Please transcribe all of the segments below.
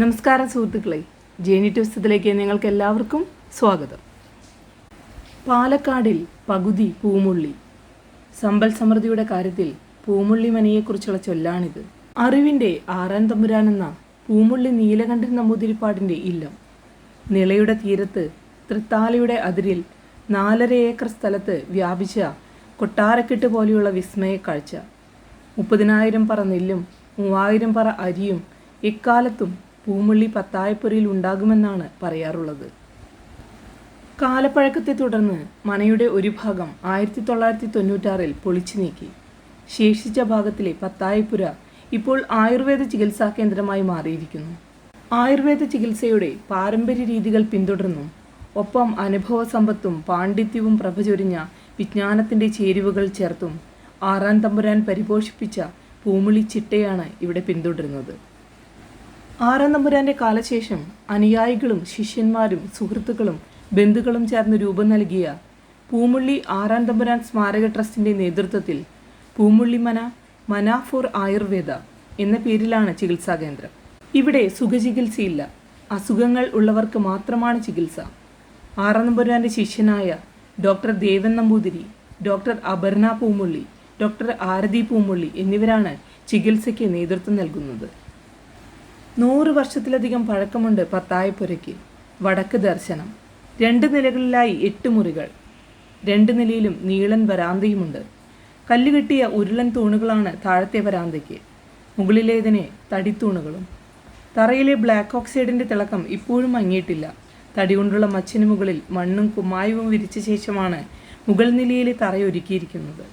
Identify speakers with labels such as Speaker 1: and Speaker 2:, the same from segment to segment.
Speaker 1: നമസ്കാരം സുഹൃത്തുക്കളെ. ജേനി ട്വിസ്റ്റത്തിലേക്ക് നിങ്ങൾക്ക് എല്ലാവർക്കും സ്വാഗതം. പാലക്കാടിൽ പകുതി പൂമുള്ളി. സമ്പൽ സമൃദ്ധിയുടെ കാര്യത്തിൽ പൂമുള്ളി മനയെക്കുറിച്ചുള്ള ചൊല്ലാണിത്. അറിവിന്റെ ആറാൻ തമ്പുരാൻ എന്ന പൂമുള്ളി നീലകണ്ഠൻ നമ്പൂതിരിപ്പാടിന്റെ ഇല്ലം. നിളയുടെ തീരത്ത് തൃത്താലയുടെ അതിരിൽ നാലര ഏക്കർ സ്ഥലത്ത് വ്യാപിച്ച കൊട്ടാരക്കെട്ട് പോലെയുള്ള വിസ്മയ കാഴ്ച. മുപ്പതിനായിരം പറ നെല്ലും മൂവായിരം പറ അരിയും എക്കാലത്തും പൂമുള്ളി പത്തായപ്പുരയിൽ ഉണ്ടാകുമെന്നാണ് പറയാറുള്ളത്. കാലപ്പഴക്കത്തെ തുടർന്ന് മനയുടെ ഒരു ഭാഗം ആയിരത്തി തൊള്ളായിരത്തി തൊണ്ണൂറ്റാറിൽ പൊളിച്ചു നീക്കി. ശേഷിച്ച ഭാഗത്തിലെ പത്തായപ്പുര ഇപ്പോൾ ആയുർവേദ ചികിത്സാ കേന്ദ്രമായി മാറിയിരിക്കുന്നു. ആയുർവേദ ചികിത്സയുടെ പാരമ്പര്യ രീതികൾ പിന്തുടർന്നും ഒപ്പം അനുഭവ സമ്പത്തും പാണ്ഡിത്യവും പ്രഭചൊരിഞ്ഞ വിജ്ഞാനത്തിന്റെ ചേരുവകൾ ചേർത്തും ആറാം തമ്പുരാൻ പരിപോഷിപ്പിച്ച പൂമുളി ചിട്ടയാണ് ഇവിടെ പിന്തുടരുന്നത്. ആറാം കാലശേഷം അനുയായികളും ശിഷ്യന്മാരും സുഹൃത്തുക്കളും ബന്ധുക്കളും ചേർന്ന് രൂപം നൽകിയ പൂമുള്ളി ആറാം തമ്പുരാൻ സ്മാരക ട്രസ്റ്റിന്റെ നേതൃത്വത്തിൽ പൂമുള്ളി മന ഫോർ ആയുർവേദ എന്ന പേരിലാണ് ചികിത്സാ കേന്ദ്രം. ഇവിടെ സുഖചികിത്സയില്ല. അസുഖങ്ങൾ ഉള്ളവർക്ക് മാത്രമാണ് ചികിത്സ. ആറാം ശിഷ്യനായ doctor Devan Namboothiri doctor Aparna Poomulli doctor Arathi Poomulli എന്നിവരാണ് ചികിത്സയ്ക്ക് നേതൃത്വം നൽകുന്നത്. നൂറ് വർഷത്തിലധികം പഴക്കമുണ്ട് പത്തായപ്പുരയ്ക്ക്. വടക്ക് ദർശനം. രണ്ട് നിലകളിലായി എട്ട് മുറികൾ. രണ്ട് നിലയിലും നീളൻ വരാന്തയുമുണ്ട്. കല്ലുകെട്ടിയ ഉരുളൻ തൂണുകളാണ് താഴത്തെ വരാന്തയ്ക്ക്. മുകളിലേതിനെ തടിത്തൂണുകളും. തറയിലെ ബ്ലാക്ക് ഓക്സൈഡിന്റെ തിളക്കം ഇപ്പോഴും മങ്ങിയിട്ടില്ല. തടി കൊണ്ടുള്ള മച്ചിന് മുകളിൽ മണ്ണും കുമ്മായവും വിരിച്ച ശേഷമാണ് മുകൾ നിലയിലെ തറയൊരുക്കിയിരിക്കുന്നത്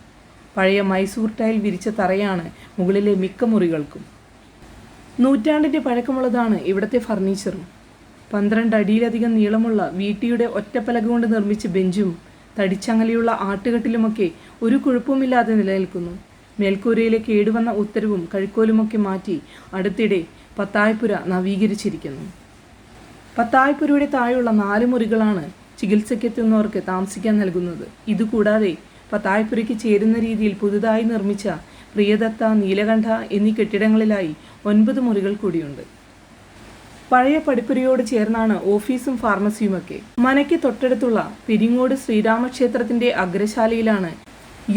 Speaker 1: പഴയ മൈസൂർ ടൈൽ വിരിച്ച തറയാണ് മുകളിലെ മിക്ക മുറികൾക്കും. നൂറ്റാണ്ടിന്റെ പഴക്കമുള്ളതാണ് ഇവിടുത്തെ ഫർണിച്ചറും. പന്ത്രണ്ട് അടിയിലധികം നീളമുള്ള വീട്ടിയുടെ ഒറ്റപ്പലക കൊണ്ട് നിർമ്മിച്ച ബെഞ്ചും തടിച്ചങ്ങലിയുള്ള ആട്ടുകെട്ടിലുമൊക്കെ ഒരു കുഴപ്പവുമില്ലാതെ നിലനിൽക്കുന്നു. മേൽക്കൂരയിലെ കേടുവന്ന ഉത്തരവും കഴുക്കോലുമൊക്കെ മാറ്റി അടുത്തിടെ പത്തായപ്പുര നവീകരിച്ചിരിക്കുന്നു. പത്തായപ്പുരയുടെ താഴെയുള്ള നാല് മുറികളാണ് ചികിത്സയ്ക്കെത്തുന്നവർക്ക് താമസിക്കാൻ നൽകുന്നത്. ഇതുകൂടാതെ പത്തായപ്പുരയ്ക്ക് ചേരുന്ന രീതിയിൽ പുതുതായി നിർമ്മിച്ച പ്രിയദത്ത നീലകണ്ഠ എന്നീ കെട്ടിടങ്ങളിലായി ഒൻപത് മുറികൾ കൂടിയുണ്ട്. പഴയ പടിപ്പുരയോട് ചേർന്നാണ് ഓഫീസും ഫാർമസിയുമൊക്കെ. മനയ്ക്ക് തൊട്ടടുത്തുള്ള പെരിങ്ങോട് ശ്രീരാമക്ഷേത്രത്തിന്റെ അഗ്രശാലയിലാണ്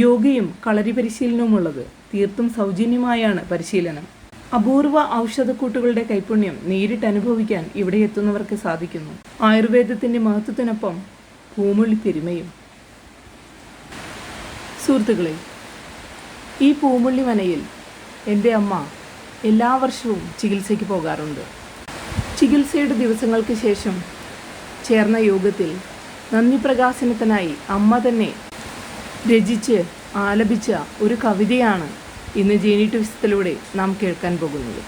Speaker 1: യോഗയും കളരി പരിശീലനവുമുള്ളത് തീർത്തും സൗജന്യമായാണ് പരിശീലനം. അപൂർവ ഔഷധക്കൂട്ടുകളുടെ കൈപുണ്യം നേരിട്ട് അനുഭവിക്കാൻ ഇവിടെ എത്തുന്നവർക്ക് സാധിക്കുന്നു. ആയുർവേദത്തിന്റെ മഹത്വത്തിനൊപ്പം പൂമുള്ളി പെരുമയും സുഹൃത്തുക്കളെ ഈ പൂമുള്ളി മനയിൽ എന്റെ അമ്മ എല്ലാ വർഷവും ചികിത്സയ്ക്ക് പോകാറുണ്ട്. ചികിത്സയുടെ ദിവസങ്ങൾക്ക് ശേഷം ചേർന്ന യോഗത്തിൽ നന്ദി പ്രകാശനത്തിനായി അമ്മ തന്നെ രചിച്ച് ആലപിച്ച ഒരു കവിതയാണ് ഇന്ന് ജേനി ട്വിസ്റ്റത്തിലൂടെ നാം കേൾക്കാൻ പോകുന്നത്.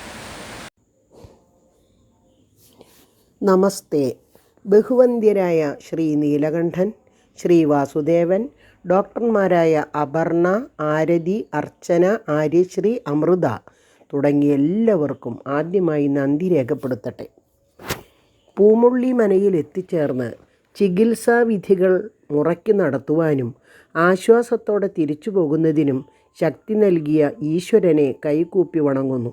Speaker 2: നമസ്തേ. ബഹുവന്ധ്യരായ ശ്രീ നീലകണ്ഠൻ ശ്രീ വാസുദേവൻ ഡോക്ടർമാരായ അപർണ ആരതി അർച്ചന ആര്യശ്രീ അമൃത തുടങ്ങിയ എല്ലാവർക്കും ആദ്യമായി നന്ദി രേഖപ്പെടുത്തട്ടെ. പൂമുള്ളി മനയിൽ എത്തിച്ചേർന്ന് ചികിത്സാവിധികൾ മുറയ്ക്ക് നടത്തുവാനും ആശ്വാസത്തോടെ തിരിച്ചു പോകുന്നതിനും ശക്തി നൽകിയ ഈശ്വരനെ കൈകൂപ്പി വണങ്ങുന്നു.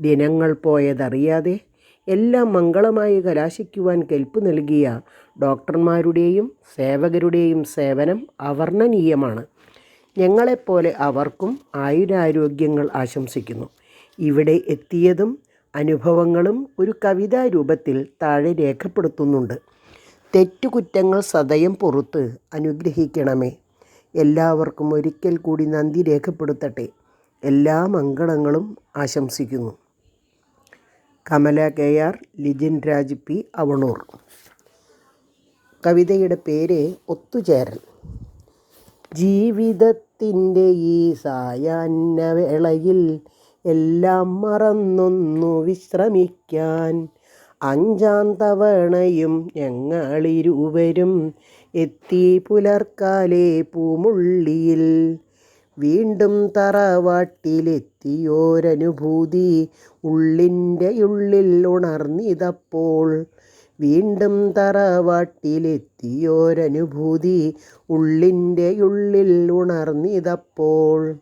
Speaker 2: ദിനങ്ങൾ പോയതറിയാതെ എല്ലാം മംഗളമായി കലാശിക്കുവാൻ കെൽപ്പ് നൽകിയ ഡോക്ടർമാരുടെയും സേവകരുടെയും സേവനം അവർണനീയമാണ്. ഞങ്ങളെപ്പോലെ അവർക്കും ആയുരാരോഗ്യങ്ങൾ ആശംസിക്കുന്നു. ഇവിടെ എത്തിയതും അനുഭവങ്ങളും ഒരു കവിതാ രൂപത്തിൽ താഴെ രേഖപ്പെടുത്തുന്നുണ്ട്. തെറ്റുകുറ്റങ്ങൾ സദയം പുറത്ത് അനുഗ്രഹിക്കണമേ. എല്ലാവർക്കും ഒരിക്കൽ കൂടി നന്ദി രേഖപ്പെടുത്തട്ടെ. എല്ലാ മംഗളങ്ങളും ആശംസിക്കുന്നു. Kamala K R Lijin Raj P Avanur. കവിതയുടെ പേര് ഒത്തുചേരൽ. ജീവിതത്തിന്റെ ഈ സായാഹ്ന വേളയിൽ എല്ലാം മറന്നൊന്നു വിശ്രമിക്കാൻ അഞ്ചാം തവണയും ഞങ്ങളിരുവരും എത്തി പുലർക്കാലെ പൂമുള്ളിയിൽ വീണ്ടും തറവാട്ടിലെത്തിയോരനുഭൂതി ഉള്ളിന്റെ ഉള്ളിൽ ഉണർന്നിതപ്പോൾ വീണ്ടും തറവാട്ടിലെത്തിയോരനുഭൂതി ഉള്ളിന്റെ ഉള്ളിൽ ഉണർന്നിതപ്പോൾ.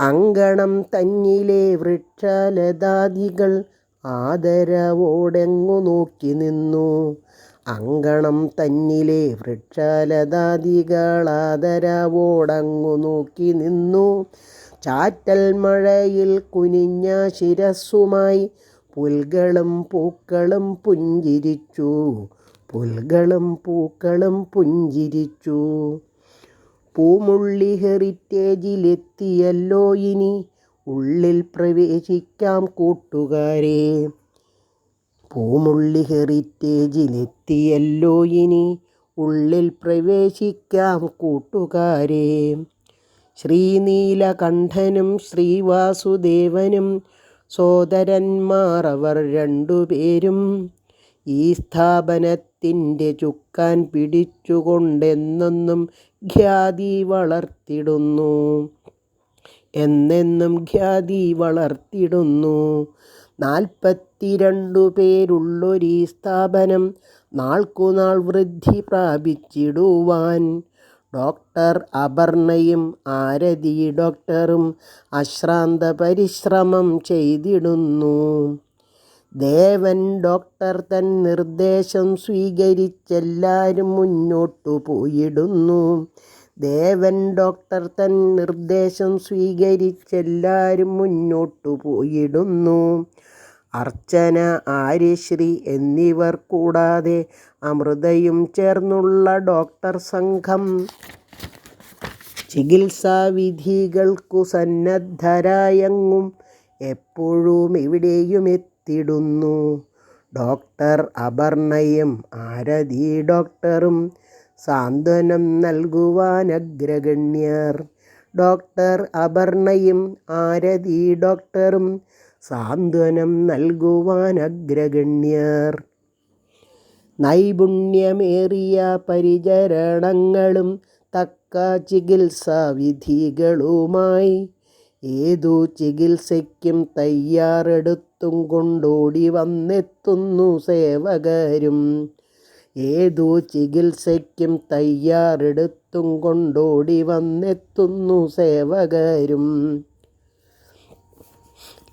Speaker 2: അങ്കണം തന്നിലെ വൃക്ഷലതാദികൾ ആദരവോടെങ്ങു നോക്കി നിന്നു. അങ്കണം തന്നിലെ വൃക്ഷലതാദികളാദരവോടങ്ങു നോക്കി നിന്നു. ചാറ്റൽ മഴയിൽ കുനിഞ്ഞ ശിരസ്സുമായി പുൽകളും പൂക്കളും പുഞ്ചിരിച്ചു. പുൽകളും പൂക്കളും പുഞ്ചിരിച്ചു. പൂമുള്ളി ഹെറിറ്റേജിലെത്തിയല്ലോ ഇനി. ഉള്ളിൽ പ്രവേശിക്കാം കൂട്ടുകാരെ. പൂമുള്ളി ഹെറിറ്റേജിലെത്തിയല്ലോ ഇനി. ഉള്ളിൽ പ്രവേശിക്കാം കൂട്ടുകാരെ. ശ്രീനീലകണ്ഠനും ശ്രീവാസുദേവനും സോദരന്മാർ അവർ രണ്ടുപേരും ഈ സ്ഥാപനത്തിന്റെ ചുക്കാൻ പിടിച്ചുകൊണ്ടെന്നെന്നും ഖ്യാതി വളർത്തിടുന്നു. എന്നെന്നും ഖ്യാതി വളർത്തിടുന്നു. നാൽപ്പത്തിരണ്ടു പേരുള്ളൊരീ സ്ഥാപനം നാൾക്കുനാൾ വൃദ്ധി പ്രാപിച്ചിടുവാൻ. ഡോക്ടർ അപർണയും ആരതി ഡോക്ടറും അശ്രാന്ത പരിശ്രമം ചെയ്തിടുന്നു. ദേവൻ ഡോക്ടർ തൻ നിർദ്ദേശം സ്വീകരിച്ചെല്ലാവരും മുന്നോട്ടു പോയിടുന്നു. ദേവൻ ഡോക്ടർ തൻ നിർദ്ദേശം സ്വീകരിച്ചെല്ലാവരും മുന്നോട്ടു പോയിടുന്നു. അർച്ചന ആര്യശ്രീ എന്നിവർ കൂടാതെ അമൃതയും ചേർന്നുള്ള ഡോക്ടർ സംഘം ചികിത്സാവിധികൾക്കു സന്നദ്ധരായങ്ങും എപ്പോഴും എവിടെയും എത്തിടുന്നു. ഡോക്ടർ അപർണയും ആരതി ഡോക്ടറും സാന്ത്വനം നൽകുവാൻ അഗ്രഗണ്യർ. ഡോക്ടർ അപർണയും ആരതി ഡോക്ടറും സാന്ത്വനം നൽകുവാൻ അഗ്രഗണ്യർ. നൈപുണ്യമേറിയ പരിചരണങ്ങളും തക്ക ചികിത്സാവിധികളുമായി ഏതു ചികിത്സയ്ക്കും തയ്യാറെടുത്തും കൊണ്ടോടി വന്നെത്തുന്നു സേവകരും. ഏതു ചികിത്സയ്ക്കും തയ്യാറെടുത്തും കൊണ്ടോടി വന്നെത്തുന്നു സേവകരും.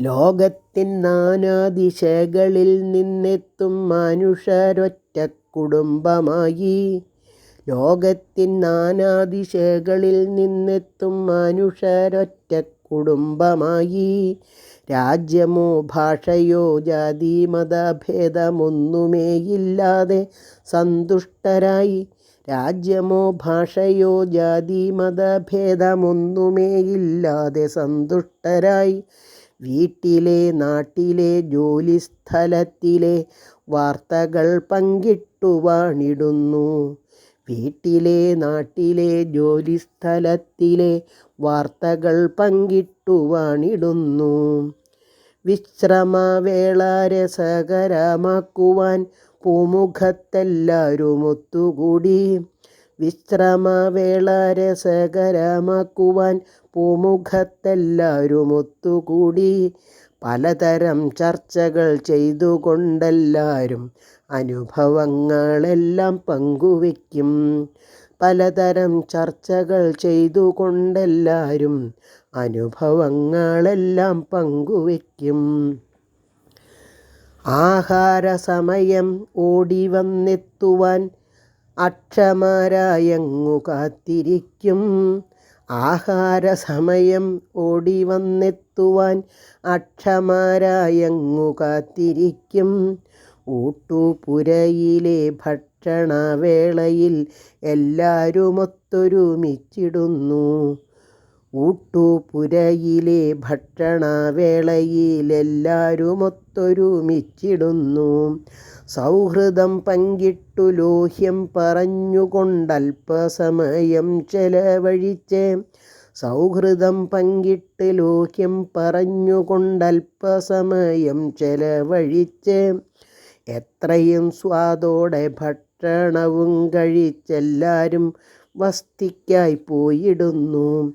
Speaker 2: ലോകത്തിൻ നാനാദിശകളിൽ നിന്നെത്തും മനുഷ്യരൊറ്റ കുടുംബമായി ലോകത്തിൻ നാനാദിശകളിൽ നിന്നെത്തും മനുഷ്യരൊറ്റ കുടുംബമായി രാജ്യമോ ഭാഷയോ ജാതി മതഭേദമൊന്നുമേയില്ലാതെ സന്തുഷ്ടരായി. രാജ്യമോ ഭാഷയോ ജാതി മതഭേദമൊന്നുമേയില്ലാതെ സന്തുഷ്ടരായി. വീട്ടിലെ നാട്ടിലെ ജോലിസ്ഥലത്തിലെ വാർത്തകൾ പങ്കിട്ടുവാണിടുന്നു വീട്ടിലെ നാട്ടിലെ ജോലിസ്ഥലത്തിലെ വാർത്തകൾ പങ്കിട്ടുവാണിടുന്നു വിശ്രമവേള രസകരമാക്കുവാൻ പൂമുഖത്തെല്ലാവരും ഒത്തുകൂടി. വിശ്രമവേള രസകരമാക്കുവാൻ പൂമുഖത്തെല്ലാവരും ഒത്തുകൂടി പലതരം ചർച്ചകൾ ചെയ്തുകൊണ്ടെല്ലാവരും അനുഭവങ്ങളെല്ലാം പങ്കുവയ്ക്കും. പലതരം ചർച്ചകൾ ചെയ്തുകൊണ്ടെല്ലാവരും അനുഭവങ്ങളെല്ലാം പങ്കുവയ്ക്കും. ആഹാരസമയം ഓടി വന്നെത്തുവാൻ അക്ഷമരായങ്ങു കാത്തിരിക്കും. ആഹാരസമയം ഓടി വന്നെത്തുവാൻ കാത്തിരിക്കും. ഊട്ടുപുരയിലെ ഭക്ഷണവേളയിൽ എല്ലാവരുമൊത്തൊരുമിച്ചിടുന്നു ഊട്ടുപുരയിലെ ഭക്ഷണവേളയിൽ എല്ലാവരുമൊത്തൊരുമിച്ചിടുന്നു സൗഹൃദം പങ്കിട്ടു ലോഹ്യം പറഞ്ഞുകൊണ്ടൽപ്പസമയം ചെലവഴിച്ച്. സൗഹൃദം പങ്കിട്ട് ലോഹ്യം പറഞ്ഞുകൊണ്ടൽപ്പസമയം ചെലവഴിച്ച്. എത്രയും സ്വാദോടെ ഭക്ഷണവും കഴിച്ചെല്ലാവരും വസ്തിക്കായി പോയിടുന്നു.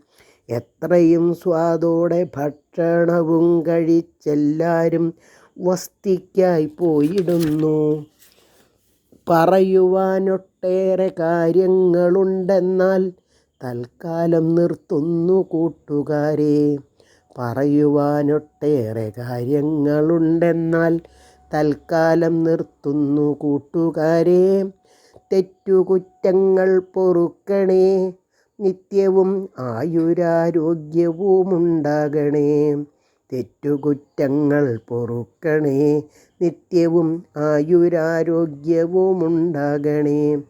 Speaker 2: എത്രയും സ്വാദോടെ ഭക്ഷണവും കഴിച്ചെല്ലാവരും വസ്തിക്കായി പോയിടുന്നു. പറയുവാനൊട്ടേറെ കാര്യങ്ങളുണ്ടെന്നാൽ തൽക്കാലം നിർത്തുന്നു കൂട്ടുകാരെ. പറയുവാനൊട്ടേറെ കാര്യങ്ങളുണ്ടെന്നാൽ തൽക്കാലം നിർത്തുന്നു കൂട്ടുകാരെ. തെറ്റുകുറ്റങ്ങൾ പൊറുക്കണേ. നിത്യവും ആയുരാരോഗ്യവുമുണ്ടാകണേ. തെറ്റുകുറ്റങ്ങൾ പൊറുക്കണേ. നിത്യവും ആയുരാരോഗ്യവുമുണ്ടാകണേ.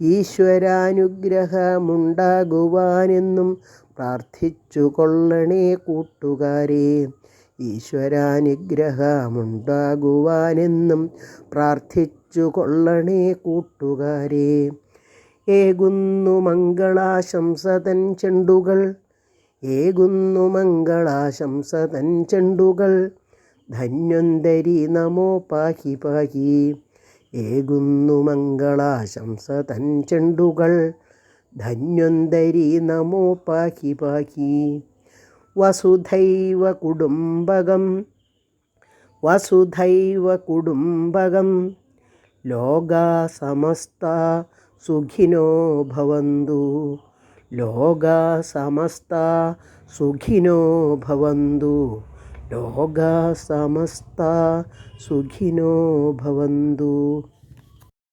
Speaker 2: ഈശ്വരാനുഗ്രഹമുണ്ടാകുവാനെന്നും പ്രാർത്ഥിച്ചു കൊള്ളണേ കൂട്ടുകാരെ. ഈശ്വരാനുഗ്രഹമുണ്ടാകുവാനെന്നും പ്രാർത്ഥിച്ചു കൊള്ളണേ കൂട്ടുകാരെ. ഏകുന്നു മംഗളാശംസതൻ ചെണ്ടുകൾ ഏകുന്നു മംഗളാശംസ തൻ ചെണ്ടുകൾ. ധന്വന്തരി നമോ പാഹി പാഹി. ഏകുന്നു മംഗളാശംസ തൻ ചെണ്ടുകൾ. ധന്വന്തരി നമോ പാഹി പാഹി. വസുധൈവ കുടുംബകം. വസുധൈവ കുടുംബകം. ലോകാ സമസ്ത സുഖിനോ ഭവന്തു. ലോകാ സമസ്ത സുഖിനോ ഭവന്തു. ലോകാ സമസ്ത സുഖിനോ ഭവന്തു.